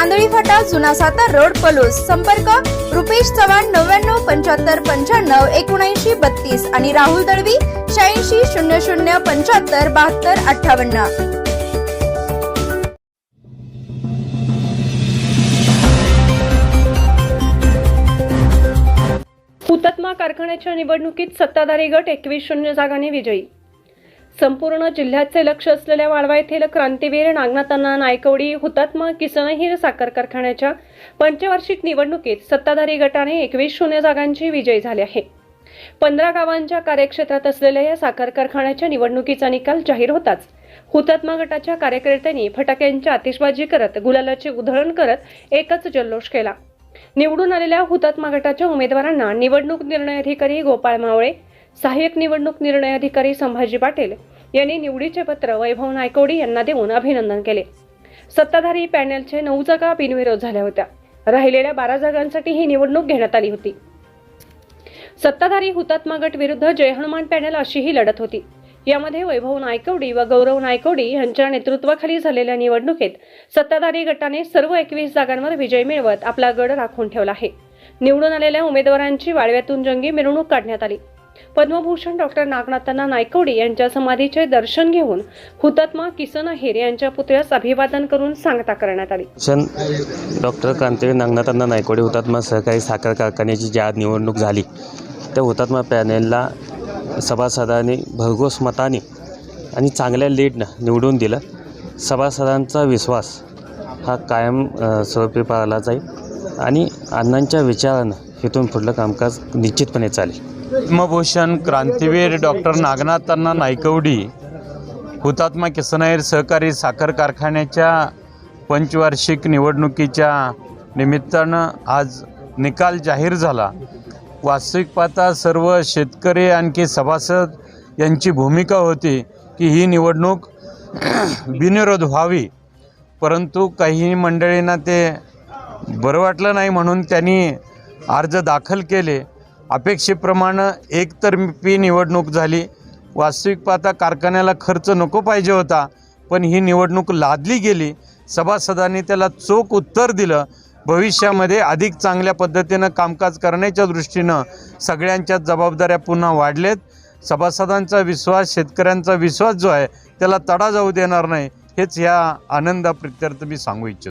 Andhali Phata जुना Satara road Palus. संपर्क रुपेश चव्हाण नव्याण्णव पंच्याहत्तर पंच्याण्णव एकोणऐंशी बत्तीस आणि राहुल दळवी शहाऐंशी शून्य शून्य पंच्याहत्तर बहात्तर अठ्ठावन्न. हुतात्मा कारखान्याच्या निवडणुकीत सत्ताधारी गट एकवीस शून्य जागांनी विजयी. संपूर्ण जिल्ह्याचे लक्ष असलेल्या वाळवा येथील क्रांतीवीर नागनाथांना नायकवडी हुतात्मा किसनहीर साखर कारखान्याच्या पंचवार्षिक निवडणुकीत सत्ताधारी गटाने एकवीस शून्य जागांची विजयी झाले आहे. पंधरा गावांच्या कार्यक्षेत्रात असलेल्या या साखर कारखान्याच्या निवडणुकीचा निकाल जाहीर होताच. हुतात्मा गटाच्या कार्यकर्त्यांनी फटाक्यांची आतिषबाजी करत गुलालाची उधळण करत एकच जल्लोष केला. निवडून आलेल्या हुतात्मा गटाच्या उमेदवारांना निवडणूक निर्णय अधिकारी गोपाळ मावळे सहाय्यक निवडणूक निर्णय अधिकारी संभाजी पाटील यांनी निवडीचे पत्र वैभव नायकोडी यांना देऊन अभिनंदन केले. सत्ताधारी पॅनेलचे नऊ जागा बिनविरोध झाल्या होत्या. राहिलेल्या बारा जागांसाठी ही निवडणूक घेण्यात आली होती. सत्ताधारी हुतात्मा गट विरुद्ध जय हनुमान पॅनेल अशी ही लढत होती. यामध्ये वैभव नायकवडी व गौरव नायकवडी यांच्या नेतृत्वाखाली झालेल्या निवडणुकीत सत्ताधारी गटाने सर्व एकवीस जागांवर विजय मिळवत आपला गड राखून ठेवला आहे. निवडून आलेल्या उमेदवारांची वाळव्यातून जंगी मिरवणूक काढण्यात आली. पद्मभूषण डॉक्टर नागनाथांना नायकवडी यांच्या समाधीचे दर्शन घेऊन हुतात्मा किसन अहिर यांच्या पुतळ्यास अभिवादन करून सांगता करण्यात आली. शन डॉक्टर क्रांतीवीर नागनाथांना नायकोडे हुतात्मा सहकारी साखर कारखान्याची ज्या आज निवडणूक झाली त्या हुतात्मा पॅनेलला सभासदांनी भरघोस मताने आणि चांगल्या लीडनं निवडून दिलं. सभासदांचा विश्वास हा कायम स्वरूपी पाळला जाईल आणि अण्णांच्या विचारानं इथून पुढलं कामकाज निश्चितपणे चालेल. पद्मभूषण क्रांतीवीर डॉक्टर नागनाथांना नायकवडी हुतात्मा किसनायर सहकारी साखर कारखान्याच्या पंचवार्षिक निवडणुकीच्या निमित्तानं आज निकाल जाहीर झाला. वास्तविक पाहता सर्व शेतकरी आणखी सभासद यांची भूमिका होती की ही निवडणूक बिनविरोध व्हावी. परंतु काही मंडळींना ते बरं वाटलं नाही म्हणून त्यांनी अर्ज दाखल केले. अपेक्षेप्रमाणे एकतर्फी निवडणूक झाली. वास्तविक पाहता कारखान्याला खर्च नको पाहिजे होता पण ही निवडणूक लादली गेली. सभासदांनी त्याला चोख उत्तर दिलं. भविष्यामध्ये अधिक चांगल्या पद्धतीनं कामकाज करण्याच्या दृष्टीनं सगळ्यांच्या जबाबदाऱ्या पुन्हा वाढलेत. सभासदांचा विश्वास शेतकऱ्यांचा विश्वास जो आहे त्याला तडा जाऊ देणार नाही. हेच ह्या आनंदाप्रित्यर्थ मी सांगू इच्छितो.